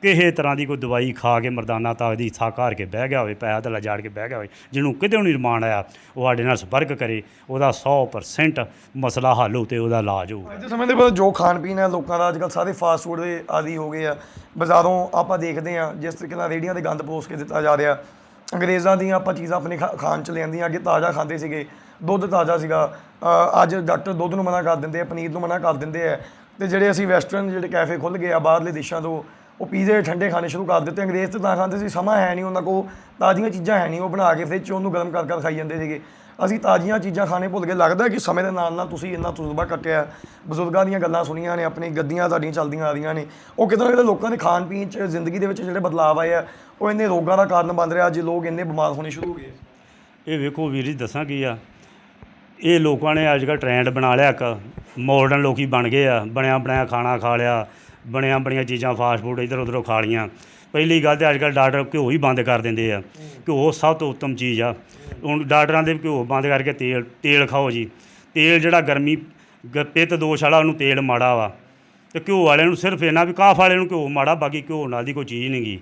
ਕਿਸੇ ਤਰ੍ਹਾਂ ਦੀ ਕੋਈ ਦਵਾਈ ਖਾ ਕੇ ਮਰਦਾਨਾ ਤਾਕਤ ਦੀ ਥਾਕ ਹਾਰ ਕੇ ਬਹਿ ਗਿਆ ਹੋਵੇ, ਪੈਸਾ ਤੇ ਲਜਾੜ ਕੇ ਬਹਿ ਗਿਆ ਹੋਵੇ, ਜਿਹਨੂੰ ਕਿਤੇ ਨਹੀਂ ਨਿਰਮਾਣ ਆਇਆ, ਉਹ ਸਾਡੇ ਨਾਲ ਸੰਪਰਕ ਕਰੇ, ਉਹਦਾ 100% ਮਸਲਾ ਹੱਲ ਹੋ ਤੇ ਉਹਦਾ ਇਲਾਜ ਹੋਊ ਅੱਜ ਸਮੇਂ ਦੇ ਵਿੱਚ ਜੋ ਖਾਣ ਪੀਣ ਹੈ ਲੋਕਾਂ ਦਾ ਅੱਜਕੱਲ ਸਾਰੇ ਫਾਸਟ ਫੂਡ ਦੇ ਆਦੀ ਹੋ ਗਏ ਆ। ਬਾਜ਼ਾਰੋਂ ਆਪਾਂ ਦੇਖਦੇ ਆ, ਜਿਸ ਤਰੀਕੇ ਨਾਲ ਰੇੜੀਆਂ ਦੇ ਗੰਦ ਪੋਸ ਕੇ ਦਿੱਤਾ ਜਾ ਰਿਹਾ। ਅੰਗਰੇਜ਼ਾਂ ਦੀਆਂ ਆਪਾਂ ਚੀਜ਼ਾਂ ਆਪਣੇ ਖਾ- ਖਾਣ ਚ ਲੈਂਦੀਆਂ ਅੱਗੇ ਤਾਜ਼ਾ ਖਾਂਦੇ ਸੀਗੇ। ਦੁੱਧ ਤਾਜ਼ਾ ਸੀਗਾ। ਅੱਜ ਡਾਕਟਰ ਦੁੱਧ ਨੂੰ ਮਨਾ ਕਰ ਦਿੰਦੇ ਆ, ਪਨੀਰ ਨੂੰ ਮਨਾ ਕਰ ਦਿੰਦੇ ਆ। ਤੇ ਜਿਹੜੇ ਅਸੀਂ ਵੈਸਟਰਨ ਜਿਹੜੇ ਕੈਫੇ ਖੁੱਲ ਗਏ ਆ ਬਾਹਰਲੇ ਦੇਸ਼ਾਂ ਤੋਂ, ਉਹ ਪੀਜ਼ੇ ਠੰਡੇ ਖਾਣੇ ਸ਼ੁਰੂ ਕਰ ਦਿੱਤੇ। ਅੰਗਰੇਜ਼ ਤੇ ਤਾਂ ਖਾਂਦੇ ਸੀ, ਸਮਾਂ ਹੈ ਨਹੀਂ ਉਹਨਾਂ ਕੋਲ। ਤਾਜ਼ੀਆਂ ਚੀਜ਼ਾਂ ਹੈ ਨਹੀਂ, ਉਹ ਬਣਾ ਕੇ ਫਿਰ 'ਚ ਉਹਨੂੰ ਗਰਮ ਕਰ ਕਰ ਖਾਈ ਜਾਂਦੇ ਸੀਗੇ। ਅਸੀਂ ਤਾਜ਼ੀਆਂ ਚੀਜ਼ਾਂ ਖਾਣੇ ਭੁੱਲ ਗਏ। ਲੱਗਦਾ ਕਿ ਸਮੇਂ ਦੇ ਨਾਲ ਨਾਲ ਤੁਸੀਂ ਇੰਨਾ ਤਜਰਬਾ ਕੱਟਿਆ ਬਜ਼ੁਰਗਾਂ ਦੀਆਂ ਗੱਲਾਂ ਸੁਣੀਆਂ ਨੇ, ਆਪਣੀ ਗੱਦੀਆਂ ਤੁਹਾਡੀਆਂ ਚੱਲਦੀਆਂ ਆ ਰਹੀਆਂ ਨੇ। ਉਹ ਕਿਤੇ ਨਾ ਕਿਤੇ ਲੋਕਾਂ ਦੇ ਖਾਣ ਪੀਣ 'ਚ, ਜ਼ਿੰਦਗੀ ਦੇ ਵਿੱਚ ਜਿਹੜੇ ਬਦਲਾਅ ਆਏ ਆ, ਉਹ ਇੰਨੇ ਰੋਗਾਂ ਦਾ ਕਾਰਨ ਬਣ ਰਿਹਾ, ਅੱਜ ਲੋਕ ਇੰਨੇ ਬਿਮਾਰ ਹੋਣੇ ਸ਼ੁਰੂ ਹੋ ਗਏ। ਇਹ ਵੇਖੋ ਵੀਰ ਜੀ, ਦੱਸਾਂ ਕੀ ਆ? ਇਹ ਲੋਕਾਂ ਨੇ ਅੱਜ ਕੱਲ੍ਹ ਟ੍ਰੈਂਡ ਬਣਾ ਲਿਆ ਇੱਕ ਮਾਡਰਨ ਲੋਕੀ ਬਣ ਗਏ ਆ, ਬਣਿਆ ਬਣਾਇਆ ਖਾਣਾ ਖਾ ਲਿਆ, ਬਣਿਆ ਬਣੀਆਂ ਚੀਜ਼ਾਂ ਫਾਸਟ ਫੂਡ ਇੱਧਰ ਉੱਧਰੋਂ ਖਾ ਲੀਆਂ ਪਹਿਲੀ ਗੱਲ ਤੇ ਅੱਜ ਕੱਲ੍ਹ ਡਾਕਟਰ ਘਿਓ ਹੀ ਬੰਦ ਕਰ ਦਿੰਦੇ ਆ। ਘਿਓ ਸਭ ਤੋਂ ਉੱਤਮ ਚੀਜ਼ ਆ। ਹੁਣ ਡਾਕਟਰਾਂ ਦੇ ਘਿਓ ਬੰਦ ਕਰਕੇ ਤੇਲ ਤੇਲ ਖਾਓ ਜੀ। ਤੇਲ ਜਿਹੜਾ ਗਰਮੀ, ਗ- ਪਿੱਤ ਦੋਸ਼ ਵਾਲਾ ਉਹਨੂੰ ਤੇਲ ਮਾੜਾ ਵਾ। ਤੇ ਘਿਓ ਵਾਲਿਆਂ ਨੂੰ ਸਿਰਫ ਇਹਨਾਂ ਵੀ, ਕਾਫ ਵਾਲਿਆਂ ਨੂੰ ਘਿਓ ਮਾੜਾ, ਬਾਕੀ ਘਿਓ ਨਾਲ ਦੀ ਕੋਈ ਚੀਜ਼ ਨਹੀਂ ਗੀ।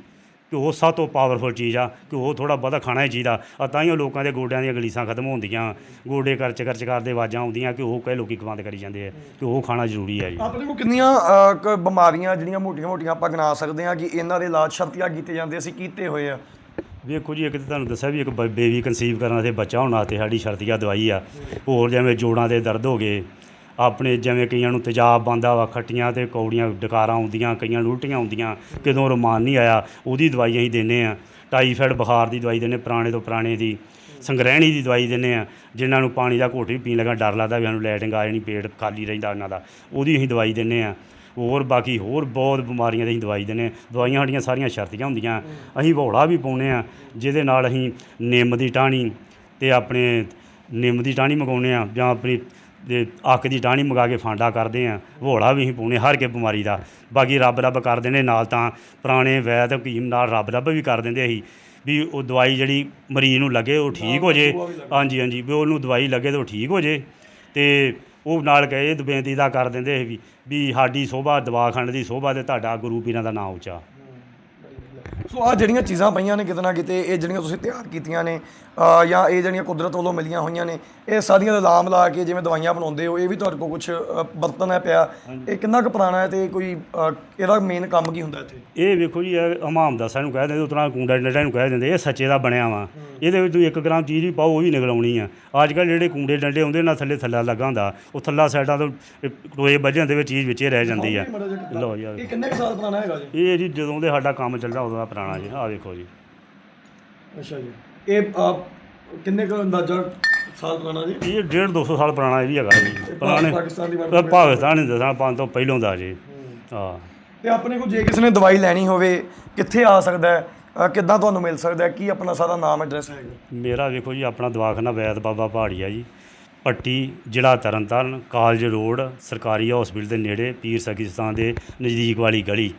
ਘਿਓ ਸਭ ਤੋਂ ਪਾਵਰਫੁਲ ਚੀਜ਼ ਆ ਘਿਓ ਥੋੜਾ ਬਹੁਤਾ ਖਾਣਾ ਹੀ ਚਾਹੀਦਾ। ਆ ਤਾਂ ਹੀ ਉਹ ਲੋਕਾਂ ਦੇ ਗੋਡਿਆਂ ਦੀਆਂ ਗਲੀਸਾਂ ਖਤਮ ਹੁੰਦੀਆਂ। ਗੋਡੇ ਕਰਚ ਕਰਚ ਕਰਦੇ ਆਵਾਜ਼ਾਂ ਆਉਂਦੀਆਂ ਘਿਓ ਕਈ ਲੋਕੀ ਬੰਦ ਕਰੀ ਜਾਂਦੇ ਆ ਘਿਓ ਖਾਣਾ ਜ਼ਰੂਰੀ ਹੈ ਜੀ। ਆਪਣੇ ਕੋਲ ਕਿੰਨੀਆਂ ਕ- ਬਿਮਾਰੀਆਂ ਜਿਹੜੀਆਂ ਮੋਟੀਆਂ-ਮੋਟੀਆਂ ਆਪਾਂ ਗਿਣਾ ਸਕਦੇ ਹਾਂ ਕਿ ਇਹਨਾਂ ਦੇ ਇਲਾਜ ਸ਼ਰਤੀਆ ਕੀਤੇ ਜਾਂਦੇ ਅਸੀਂ ਕੀਤੇ ਹੋਏ ਆ। ਵੇਖੋ ਜੀ ਇੱਕ ਤਾਂ ਤੁਹਾਨੂੰ ਦੱਸਿਆ ਵੀ ਇੱਕ ਬੇਬੀ ਕਨਸੀਵ ਕਰਨ ਵਾਸਤੇ ਬੱਚਾ ਹੋਣ ਵਾਸਤੇ ਸਾਡੀ ਸ਼ਰਤੀਆ ਦਵਾਈ ਆ। ਹੋਰ ਜਿਵੇਂ ਜੋੜਾਂ ਦੇ ਦਰਦ ਹੋ ਗਏ ਆਪਣੇ ਜਿਵੇਂ ਕਈਆਂ ਨੂੰ ਤੇਜ਼ਾਬ ਬੰਦਾ ਵਾ, ਖੱਟੀਆਂ ਤੇ ਕੌੜੀਆਂ ਡਕਾਰਾਂ ਆਉਂਦੀਆਂ, ਕਈਆਂ ਨੂੰ ਉਲਟੀਆਂ ਆਉਂਦੀਆਂ, ਕਿਦੋਂ ਰਮਾਨ ਨਹੀਂ ਆਇਆ, ਉਹਦੀ ਦਵਾਈ ਅਸੀਂ ਦਿੰਦੇ ਆ ਟਾਈਫਾਇਡ ਬੁਖਾਰ ਦੀ ਦਵਾਈ ਦਿੰਦੇ ਪੁਰਾਣੇ ਤੋਂ ਪੁਰਾਣੇ ਦੀ, ਸੰਗ੍ਰਹਿਣੀ ਦੀ ਦਵਾਈ ਦਿੰਦੇ ਆ ਜਿਨ੍ਹਾਂ ਨੂੰ ਪਾਣੀ ਦਾ ਘੋਟ ਵੀ ਪੀਣ ਲੱਗਾ, ਡਰ ਲੱਗਦਾ ਵੀ ਸਾਨੂੰ ਲੈਟਿੰਗ ਆ ਜਾਣੀ, ਪੇਟ ਖਾਲੀ ਰਹਿੰਦਾ ਉਹਨਾਂ ਦਾ, ਉਹਦੀ ਅਸੀਂ ਦਵਾਈ ਦਿੰਦੇ ਆ ਹੋਰ ਬਾਕੀ ਹੋਰ ਬਹੁਤ ਬਿਮਾਰੀਆਂ ਦੀ ਅਸੀਂ ਦਵਾਈ ਦਿੰਦੇ ਹਾਂ। ਦਵਾਈਆਂ ਸਾਡੀਆਂ ਸਾਰੀਆਂ ਸ਼ਰਤੀਆਂ ਹੁੰਦੀਆਂ, ਅਸੀਂ ਭੌੜਾ ਵੀ ਪਾਉਂਦੇ ਆ ਜਿਹਦੇ ਨਾਲ ਅਸੀਂ ਨਿੰਮ ਦੀ ਟਾਹਣੀ ਤੇ ਆਪਣੇ ਨਿੰਮ ਦੀ ਟਾਹਣੀ ਮੰਗਾਉਂਦੇ ਆ ਜਾਂ ਆਪਣੀ ਦੇ ਅੱਕ ਦੀ ਟਾਹਣੀ ਮੰਗਾ ਕੇ ਫਾਂਡਾ ਕਰਦੇ ਆ ਭੌੜਾ ਵੀ ਅਸੀਂ ਪਾਉਂਦੇ ਹਰ ਕੇ ਬਿਮਾਰੀ ਦਾ। ਬਾਕੀ ਰੱਬ ਰੱਬ ਕਰ ਦਿੰਦੇ ਨਾਲ ਤਾਂ ਪੁਰਾਣੇ ਵੈਦ ਹਕੀਮ ਨਾਲ ਰੱਬ ਰੱਬ ਵੀ ਕਰ ਦਿੰਦੇ ਅਸੀਂ ਵੀ ਉਹ ਦਵਾਈ ਜਿਹੜੀ ਮਰੀਜ਼ ਨੂੰ ਲੱਗੇ ਉਹ ਠੀਕ ਹੋ ਜੇ। ਹਾਂਜੀ ਹਾਂਜੀ ਵੀ ਉਹਨੂੰ ਦਵਾਈ ਲੱਗੇ ਤਾਂ ਉਹ ਠੀਕ ਹੋ ਜੇ। ਤੇ ਉਹ ਨਾਲ ਕਹੇ ਬੇਨਤੀ ਦਾ ਕਰ ਦਿੰਦੇ ਸੀ ਵੀ ਵੀ ਸਾਡੀ ਸੋਭਾ ਦਵਾਖਾਨੇ ਦੀ ਸੋਭਾ ਤੇ ਤੁਹਾਡਾ ਗੁਰੂ ਪੀਰਾਂ ਦਾ ਨਾਮ ਉੱਚਾ। ਸੋ ਆ ਜਿਹੜੀਆਂ ਚੀਜ਼ਾਂ ਪਈਆਂ ਨੇ ਕਿਤੇ ਨਾ ਕਿਤੇ ਇਹ ਜਿਹੜੀਆਂ ਤੁਸੀਂ ਤਿਆਰ ਕੀਤੀਆਂ ਨੇ ਜਾਂ ਇਹ ਜਿਹੜੀਆਂ ਕੁਦਰਤ ਵੱਲੋਂ ਮਿਲੀਆਂ ਹੋਈਆਂ ਨੇ ਇਹ ਸਾਰੀਆਂ ਦਾ ਲਾਮ ਲਾ ਕੇ ਜਿਵੇਂ ਦਵਾਈਆਂ ਬਣਾਉਂਦੇ ਹੋ ਇਹ ਵੀ ਤੁਹਾਡੇ ਕੋਲ ਕੁਝ ਬਰਤਨ ਹੈ ਪਿਆ। ਇਹ ਕਿੰਨਾ ਕੁ ਪੁਰਾਣਾ ਹੈ ਤੇ ਕੋਈ ਇਹਦਾ ਮੇਨ ਕੰਮ ਕੀ ਹੁੰਦਾ ਇੱਥੇ? ਇਹ ਵੇਖੋ ਜੀ ਇਹ ਹਮਾਮ ਦਾ ਸਾਨੂੰ ਕਹਿ ਦਿੰਦੇ ਉਤਰਾ ਕੁੰਡਾ ਡੰਡਾ ਨੂੰ ਕਹਿ ਦਿੰਦੇ ਇਹ ਸੱਚੇ ਦਾ ਬਣਿਆ ਵਾ। ਇਹਦੇ ਵਿੱਚ ਤੁਸੀਂ 1 ਗ੍ਰਾਮ ਚੀਜ਼ ਵੀ ਪਾਓ ਉਹ ਵੀ ਨਿਕਲ ਆਉਣੀ ਆ। ਅੱਜ ਕੱਲ੍ਹ ਜਿਹੜੇ ਕੁੰਡੇ ਡੰਡੇ ਹੁੰਦੇ ਨਾਲ ਥੱਲੇ ਥੱਲਾ ਲੱਗਾ ਹੁੰਦਾ। ਉਹ ਥੱਲਾ ਸਾਈਡਾਂ ਤੋਂ ਟੋਏ ਵੱਜਣ ਦੇ ਵਿੱਚ ਚੀਜ਼ ਵਿੱਚੇ ਰਹਿ ਜਾਂਦੀ ਆ। ਲਓ ਜੀ ਆਹ ਇਹ ਕਿੰਨੇ ਸਾਲ ਪੁਰਾਣਾ ਹੈਗਾ ਜੀ? ਇਹ ਜੀ ਜਦੋਂ ਦੇ ਸਾਡਾ ਕੰਮ ਚੱਲਦਾ ਉਦੋਂ ਦਾ ਪੁਰਾਣਾ ਜੀ ਆਹ ਵੇਖੋ ਜੀ। ਅੱਛਾ ਜੀ। ਇਹ ਕਿੰਨੇ ਕੁ ਅੰਦਾਜ਼ਾ ਸਾਲ ਪੁਰਾਣਾ ਜੀ? ਇਹ 1.5 200 ਸਾਲ ਪੁਰਾਣਾ ਇਹ ਵੀ ਹੈਗਾ ਜੀ। ਪੁਰਾਣੇ ਪਾਕਿਸਤਾਨ ਦੀ ਵਰਤੋਂ ਪਾਕਿਸਤਾਨ ਦੇ ਸਾਲ ਪੰਜ ਤੋਂ ਪਹਿਲੋਂ ਦਾ ਜੀ। ਹਾਂ। ਤੇ ਆਪਣੇ ਕੋਲ ਜੇ ਕਿਸੇ ਨੇ ਦਵਾਈ ਲੈਣੀ ਹੋਵੇ ਕਿੱਥੇ ਆ ਸਕਦਾ ਹੈ? ਅ, ਕਿੱਦਾਂ ਤੁਹਾਨੂੰ ਮਿਲ ਸਕਦਾ ਹੈ? ਕੀ ਆਪਣਾ ਸਾਰਾ ਨਾਮ ਐਡਰੈਸ ਹੈਗਾ? ਮੇਰਾ ਵੇਖੋ ਜੀ ਆਪਣਾ ਦਵਾਖਾਨਾ ਵੈਦ ਬਾਬਾ ਪਹਾੜੀਆ ਜੀ। ਪੱਟੀ ਜ਼ਿਲ੍ਹਾ ਤਰਨਤਾਰਨ ਕਾਲਜ ਰੋਡ ਸਰਕਾਰੀ ਹਸਪੀਟਲ ਦੇ ਨੇੜੇ ਪੀਰ ਸਖੀਸਤਾਨ ਦੇ ਨਜ਼ਦੀਕ ਵਾਲੀ ਗਲੀ।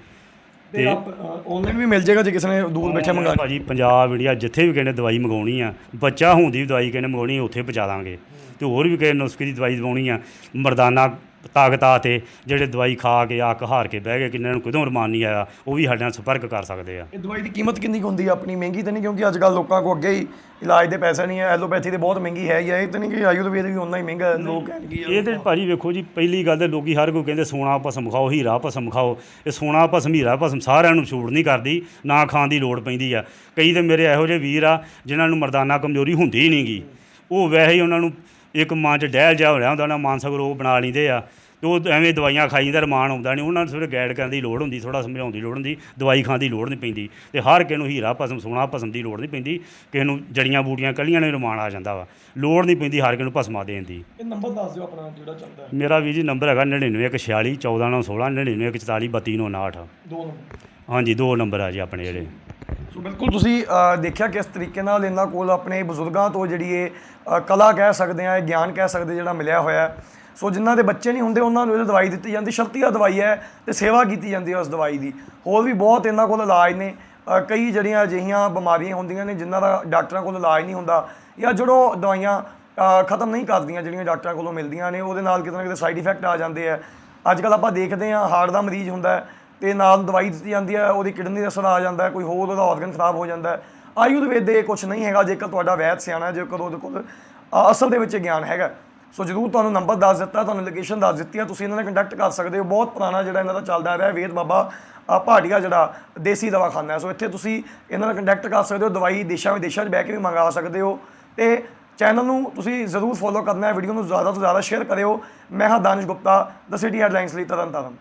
ਤੇ ਆਪ ਆਨਲਾਈਨ ਵੀ ਮਿਲ ਜਾਏਗਾ ਜੇ ਕਿਸੇ ਨੇ ਦੂਰ ਬੈਠੇ ਮੰਗਾਣੀ ਭਾਜੀ ਪੰਜਾਬ ਇੰਡੀਆ ਜਿੱਥੇ ਵੀ ਕਹਿੰਦੇ ਦਵਾਈ ਮੰਗਾਉਣੀ ਆ ਬੱਚਾ ਹੋਣ ਦੀ ਵੀ ਦਵਾਈ ਕਹਿੰਦੇ ਮੰਗਾਉਣੀ ਉੱਥੇ ਪਹੁੰਚਾ ਦਾਂਗੇ। ਤੇ ਹੋਰ ਵੀ ਕਿਸੇ ਨੁਸਖੇ ਦੀ ਦਵਾਈ ਦਵਾਉਣੀ ਆ ਮਰਦਾਨਾ ਤਾਕਤਾਂ ਤੇ ਜਿਹੜੇ ਦਵਾਈ ਖਾ ਕੇ ਅੱਕ ਹਾਰ ਕੇ ਬਹਿ ਗਏ ਕਿੰਨਾਂ ਨੂੰ ਕਿਦੋਂ ਰਮਾਨ ਨਹੀਂ ਆਇਆ ਉਹ ਵੀ ਸਾਡੇ ਨਾਲ ਸੰਪਰਕ ਕਰ ਸਕਦੇ ਆ। ਇਹ ਦਵਾਈ ਦੀ ਕੀਮਤ ਕਿੰਨੀ ਕੁ ਹੁੰਦੀ ਹੈ ਆਪਣੀ ਮਹਿੰਗੀ ਤਾਂ ਨਹੀਂ ਕਿਉਂਕਿ ਅੱਜ ਕੱਲ ਲੋਕਾਂ ਕੋ ਅੱਗੇ ਹੀ ਇਲਾਜ ਦੇ ਪੈਸੇ ਨਹੀਂ ਹੈ ਐਲੋਪੈਥੀ ਤੇ ਬਹੁਤ ਮਹਿੰਗੀ ਹੈ ਇਹ ਤਾਂ ਨਹੀਂ ਕਿ ਆਯੁਰਵੇਦ ਵੀ ਉਨਾ ਹੀ ਮਹਿੰਗਾ ਲੋਕ ਕਹਿਣਗੇ ਇਹ ਤੇ ਭਾਜੀ ਵੇਖੋ ਜੀ ਪਹਿਲੀ ਗੱਲ ਤੇ ਲੋਕੀ ਹਰ ਕੋਈ ਕਹਿੰਦੇ ਸੋਨਾ ਭਸਮ ਖਾਓ ਹੀਰਾ ਭਸਮ ਖਾਓ। ਇਹ ਸੋਨਾ ਭਸਮ ਹੀਰਾ ਭਸਮ ਸਾਰਿਆਂ ਨੂੰ ਛੂਟ ਨਹੀਂ ਕਰਦੀ ਨਾ ਖਾਣ ਦੀ ਲੋੜ ਪੈਂਦੀ ਆ। ਕਈ ਤੇ ਮੇਰੇ ਇਹੋ ਜਿਹੇ ਵੀਰ ਆ ਜਿਨ੍ਹਾਂ ਨੂੰ ਮਰਦਾਨਾ ਕਮਜ਼ੋਰੀ ਹੁੰਦੀ ਹੀ ਨਹੀਂਗੀ ਉਹ ਵੈਸੇ ਹੀ ਉਹਨਾਂ ਨੂੰ ਇੱਕ ਮਨ 'ਚ ਡਹਿਲ ਜਾ ਹੋ ਰਿਹਾ ਹੁੰਦਾ ਉਹਨਾਂ ਮਾਨਸਿਕ ਰੋਗ ਬਣਾ ਲੈਂਦੇ ਆ। ਤੇ ਉਹ ਐਵੇਂ ਦਵਾਈਆਂ ਖਾਈ ਜਾਂਦਾ ਰਮਾਨ ਆਉਂਦਾ ਨਹੀਂ ਉਹਨਾਂ ਨੂੰ ਥੋੜ੍ਹਾ ਗਾਈਡ ਕਰਨ ਦੀ ਲੋੜ ਹੁੰਦੀ ਥੋੜਾ ਸਮਝਾਉਣ ਦੀ ਲੋੜ ਹੁੰਦੀ ਦਵਾਈ ਖਾਣ ਦੀ ਲੋੜ ਨਹੀਂ ਪੈਂਦੀ। ਤੇ ਹਰ ਕਿਸੇ ਨੂੰ ਹੀਰਾ ਭਸਮ ਸੋਨਾ ਭਸਮ ਦੀ ਲੋੜ ਨਹੀਂ ਪੈਂਦੀ ਕਿਸੇ ਨੂੰ ਜੜੀਆਂ ਬੂਟੀਆਂ ਕੱਲੀਆਂ ਨੇ ਰਮਾਨ ਆ ਜਾਂਦਾ ਵਾ। ਲੋੜ ਨਹੀਂ ਪੈਂਦੀ ਹਰ ਕਿਸੇ ਨੂੰ ਭਸਮਾ ਦੇਣ ਦੀ। ਇਹ ਨੰਬਰ ਦੱਸ ਦਿਓ ਆਪਣਾ ਜਿਹੜਾ ਚੱਲਦਾ ਹੈ। ਮੇਰਾ ਵੀ ਜੀ ਨੰਬਰ ਹੈਗਾ 9916 14916 9941 3259 ਦੋ ਨੰਬਰ। ਹਾਂਜੀ ਦੋ ਨੰਬਰ ਆ ਜੀ ਆਪਣੇ ਜਿਹੜੇ। ਸੋ ਬਿਲਕੁਲ ਤੁਸੀਂ ਦੇਖਿਆ ਕਿਸ ਤਰੀਕੇ ਨਾਲ ਇਹਨਾਂ ਕੋਲ ਆਪਣੇ ਬਜ਼ੁਰਗਾਂ ਤੋਂ ਜਿਹੜੀ ਇਹ ਕਲਾ ਕਹਿ ਸਕਦੇ ਆ ਇਹ ਗਿਆਨ ਕਹਿ ਸਕਦੇ ਜਿਹੜਾ ਮਿਲਿਆ ਹੋਇਆ ਹੈ। ਸੋ ਜਿਨ੍ਹਾਂ ਦੇ ਬੱਚੇ ਨਹੀਂ ਹੁੰਦੇ, ਉਹਨਾਂ ਨੂੰ ਇਹ ਦਵਾਈ ਦਿੱਤੀ ਜਾਂਦੀ ਸ਼ਰਤੀਆ ਦਵਾਈ ਹੈ ਤੇ ਸੇਵਾ ਕੀਤੀ ਜਾਂਦੀ ਹੈ ਉਸ ਦਵਾਈ ਦੀ। ਹੋਰ ਵੀ ਬਹੁਤ ਇਹਨਾਂ ਕੋਲ ਇਲਾਜ ਨੇ। ਕਈ ਜਿਹੜੀਆਂ ਅਜਿਹੀਆਂ ਬਿਮਾਰੀਆਂ ਹੁੰਦੀਆਂ ਨੇ ਜਿਨ੍ਹਾਂ ਦਾ ਡਾਕਟਰਾਂ ਕੋਲ ਇਲਾਜ ਨਹੀਂ ਹੁੰਦਾ ਜਾਂ ਜਿਹੜੋ ਦਵਾਈਆਂ ਖਤਮ ਨਹੀਂ ਕਰਦੀਆਂ ਜਿਹੜੀਆਂ ਡਾਕਟਰਾਂ ਕੋਲੋਂ ਮਿਲਦੀਆਂ ਨੇ, ਉਹਦੇ ਨਾਲ ਕਿਤੇ ਨਾ ਕਿਤੇ ਸਾਈਡ ਇਫੈਕਟ ਆ ਜਾਂਦੇ ਆ। ਅੱਜ ਕੱਲ ਆਪਾਂ ਦੇਖਦੇ ਹਾਂ, ਹਾਰਟ ਦਾ ਮਰੀਜ਼ ਹੁੰਦਾ ਹੈ। ਤੇ ਨਾਲ ਦਵਾਈ ਦਿੱਤੀ ਜਾਂਦੀ ਹੈ ਉਹਦੀ ਕਿਡਨੀ ਦਾ ਅਸਰ ਆ ਜਾਂਦਾ ਕੋਈ ਹੋਰ ਉਹਦਾ ਆਰਗਨ ਖਰਾਬ ਹੋ ਜਾਂਦਾ ਆਯੁਰਵੇਦ ਦੇ ਕੁਝ ਨਹੀਂ ਹੈਗਾ ਜੇਕਰ ਤੁਹਾਡਾ ਵੈਦ ਸਿਆਣਾ ਜੇਕਰ ਉਹਦੇ ਕੋਲ ਅਸਲ ਦੇ ਵਿੱਚ ਗਿਆਨ ਹੈਗਾ ਸੋ ਜ਼ਰੂਰ ਤੁਹਾਨੂੰ ਨੰਬਰ ਦੱਸ ਦਿੱਤਾ ਤੁਹਾਨੂੰ ਲੋਕੇਸ਼ਨ ਦੱਸ ਦਿੱਤੀ ਹੈ ਤੁਸੀਂ ਇਹਨਾਂ ਨਾਲ ਕੰਟੈਕਟ ਕਰ ਸਕਦੇ ਹੋ। ਬਹੁਤ ਪੁਰਾਣਾ ਜਿਹੜਾ ਇਹਨਾਂ ਦਾ ਚੱਲਦਾ ਆ ਰਿਹਾ ਵੇਦ ਬਾਬਾ ਅ, ਭਾਟੀਆ ਜਿਹੜਾ ਦੇਸੀ ਦਵਾਖਾਨਾ ਹੈ। ਸੋ ਇੱਥੇ ਤੁਸੀਂ ਇਹਨਾਂ ਨਾਲ ਕੰਟੈਕਟ ਕਰ ਸਕਦੇ ਹੋ ਦਵਾਈ ਦੇਸ਼ਾਂ ਵਿਦੇਸ਼ਾਂ 'ਚ ਬਹਿ ਕੇ ਵੀ ਮੰਗਾ ਸਕਦੇ ਹੋ। ਤੇ ਚੈਨਲ ਨੂੰ ਤੁਸੀਂ ਜ਼ਰੂਰ ਫੋਲੋ ਕਰਨਾ ਹੈ ਵੀਡੀਓ ਨੂੰ ਜ਼ਿਆਦਾ ਤੋਂ ਜ਼ਿਆਦਾ ਸ਼ੇਅਰ ਕਰਿਓ। ਮੈਂ ਹਾਂ Danish Gupta the city headlines ਲਈ ਤਰਨ ਤਾਰਨ